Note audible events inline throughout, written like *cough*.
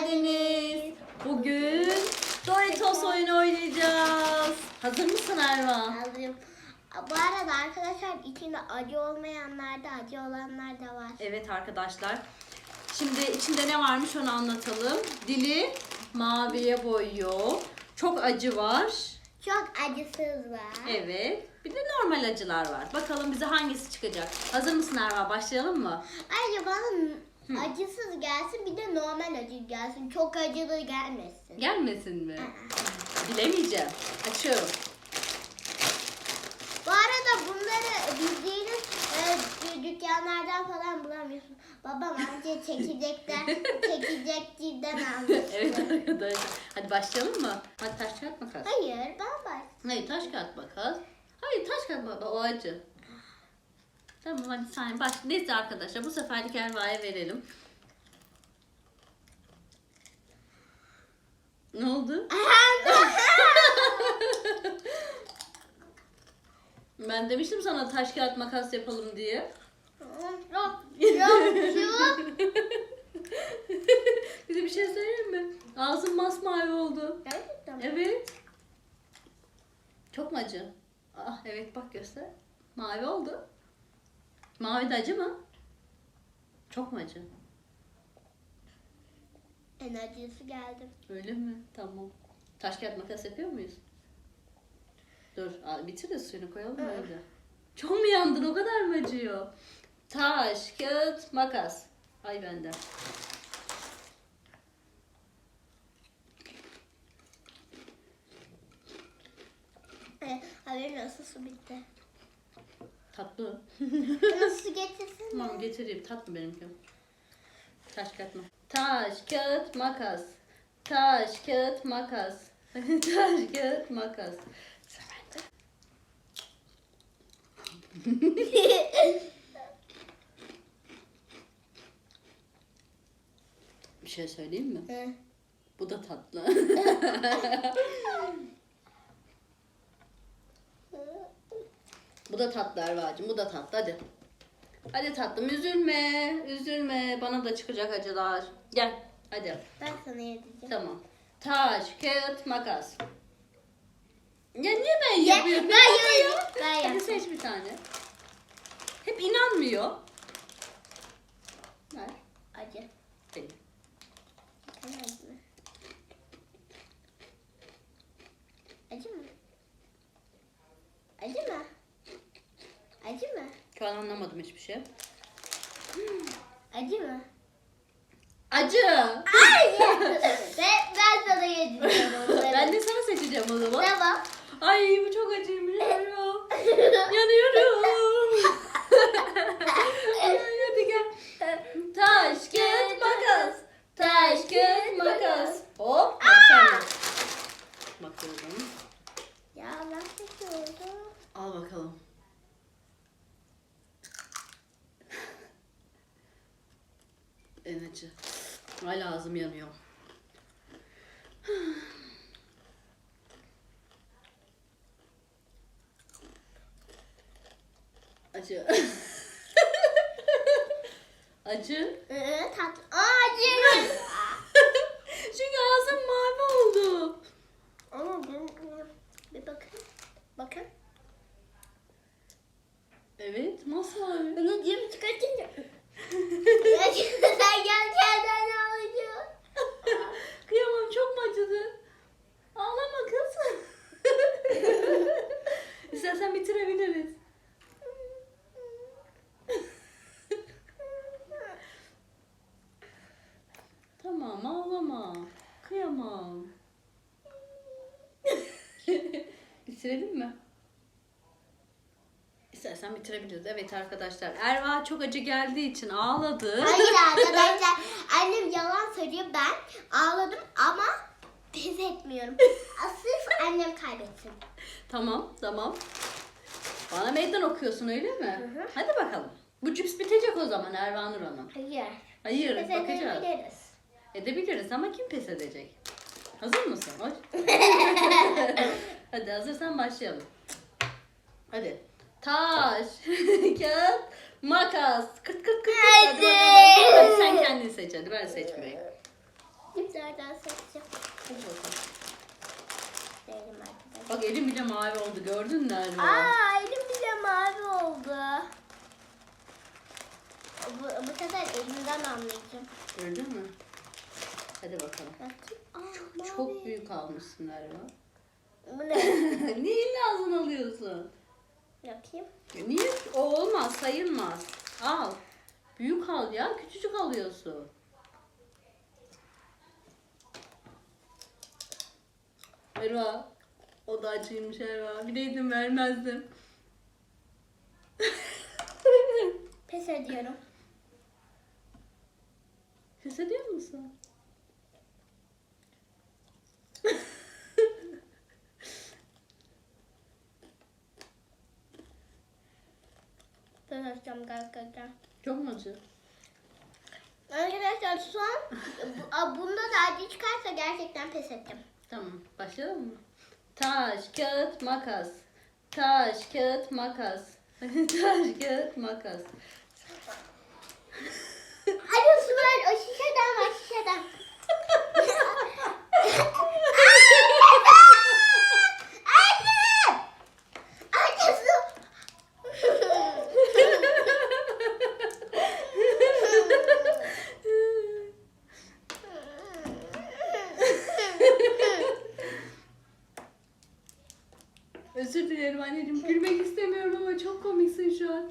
geldiniz. Bugün Doritos oyunu oynayacağız. Hazır mısın Erva? Hazırım. Bu arada arkadaşlar içinde acı olmayanlar da acı olanlar da var. Evet arkadaşlar. Şimdi içinde ne varmış onu anlatalım. Dili maviye boyuyor. Çok acı var. Çok acısız var. Evet. Bir de normal acılar var. Bakalım bize hangisi çıkacak. Hazır mısın Erva? Başlayalım mı? Ayrıca bana acısız gelsin bir de normal acı gelsin. Çok acılı gelmesin. Gelmesin mi? Aa. Bilemeyeceğim. Açıyorum. Bu arada bunları bildiğiniz e, dükkanlardan falan bulamıyorsun. Babam anca *laughs* çekirdekten, *laughs* çekirdekçiden almış. *laughs* Evet arkadaşlar. Hadi başlayalım mı? Hadi taş kağıt makas. Hayır ben baş. Hayır taş kağıt makas. Hayır taş kağıt makas. O acı. Tamam hadi sen baş. Neyse arkadaşlar bu seferlik Erva'ya verelim. Ne oldu? *laughs* Ben demiştim sana taş kağıt makas yapalım diye. *laughs* De bir şey söyleyeyim mi? Ağzım masmavi oldu. Gerçekten mi? Evet. Çok mu acı? Ah evet bak göster. Mavi oldu. Mavi de acı mı? Çok mu acı? En acısı geldi. Öyle mi? Tamam. Taş kağıt makas yapıyor muyuz? Dur al, bitir de suyunu koyalım Hı. öyle. Çok mu yandın? O kadar mı acıyor? Taş, kağıt, makas. Ay benden. Evet, haberin olsun su bitti. Tatlı. Su getirsin. Tamam getireyim. Tatlı benimki. Taş kağıt makas. Taş kağıt makas. Taş kağıt makas. Taş kağıt makas. Bir şey söyleyeyim mi? Hı. Bu da tatlı. *laughs* Bu da tatlı Erva'cığım. Bu da tatlı. Hadi. Hadi tatlım üzülme. Üzülme. Bana da çıkacak acılar. Gel. Hadi. ben sana yedireceğim. Tamam. Taş, kağıt, makas. Ya niye ben Ya, yapıyorum? ben Yapma ya. yapayım, ben Hadi seç bir tane. Hep inanmıyor. Ver. Acı. Benim. Sen acı mı? Acı mı? Acı mı? Acı mı? Şu an anlamadım hiçbir şey. Acı mı? Acı. Ay! ben, ben sana yedireceğim onları. Ben de sana seçeceğim o zaman. Tamam. Ay bu çok acıymış. *laughs* Yanıyorum. Ay, Hadi gel. Taş, kağıt, makas. Taş, kağıt, makas. Hop. Hadi sen de. Bakıyorum. ya ben seçiyordum. Al bakalım. En acı. Hala ağzım yanıyor. Acı. acı. Ee, tatlı. Aa, acı. *laughs* Çünkü ağzım mavi oldu. Ama bir bakın. Bakın. Evet, masmavi. Bunu diyorum çıkartınca. Sen gerçekten ağlıyorsun. Kıyamam çok mu acıdı? Ağlama kız. *laughs* İstersen bitirebiliriz. tamam ağlama. Kıyamam. *laughs* Bitirelim mi? İstersen bitirebiliriz. Evet arkadaşlar. Erva çok acı geldiği için ağladı. Hayır *laughs* arkadaşlar. Annem yalan söylüyor. Ben ağladım ama pes etmiyorum. *laughs* Sırf annem kaybetsin. Tamam, tamam. Bana meydan okuyorsun öyle mi? Hı hı. Hadi bakalım. Bu cips bitecek o zaman Erva Nur Hanım. Hayır. Hayır, Pes bakacağız. edebiliriz. Edebiliriz ama kim pes edecek? Hazır mısın? Hoş. *laughs* Hadi hazırsan başlayalım. Hadi. Taş, *laughs* kağıt, makas. Kırt kırt kırt. kırt. Hadi, Hadi. bakalım. hadi sen kendin seç hadi ben seçmeyeyim. Kimlerden seçeceğim? Hadi bakalım. Değilim arkadaşlar. Bak elim bile mavi oldu gördün mü Erva? Aa elim bile mavi oldu. Bu, bu sefer elimden anlayacağım. Gördün mü? Hadi bakalım. Bakayım. Aa, mavi. Çok büyük almışsın Erva. Bu ne? *laughs* Niye lazım alıyorsun? Bakayım. Niye? O olmaz, sayılmaz. Al. Büyük al ya, küçücük alıyorsun. Erva, o da acıymış Erva. Bileydim vermezdim. Pes ediyorum. Hissediyor musun? Edeceğim gerçekten. Çok mu acı? Arkadaşlar son bunda da acı çıkarsa gerçekten pes edeceğim. Tamam, başlayalım mı? Taş, kağıt, makas. Taş, kağıt, makas. *laughs* Taş, kağıt, makas. Çok komiksin şu an. *laughs*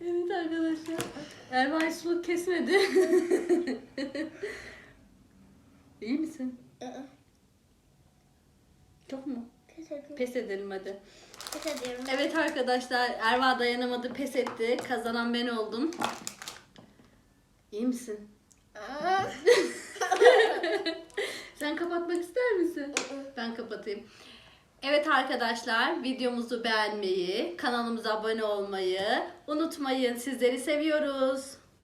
evet arkadaşlar. Hiç soluk kesmedi. *laughs* İyi misin? Çok mu? Pes edelim hadi. Pes ediyorum. Evet arkadaşlar Erva dayanamadı pes etti. Kazanan ben oldum. İyi misin? *laughs* Sen kapatmak ister misin? Ben kapatayım. Evet arkadaşlar videomuzu beğenmeyi, kanalımıza abone olmayı unutmayın. Sizleri seviyoruz.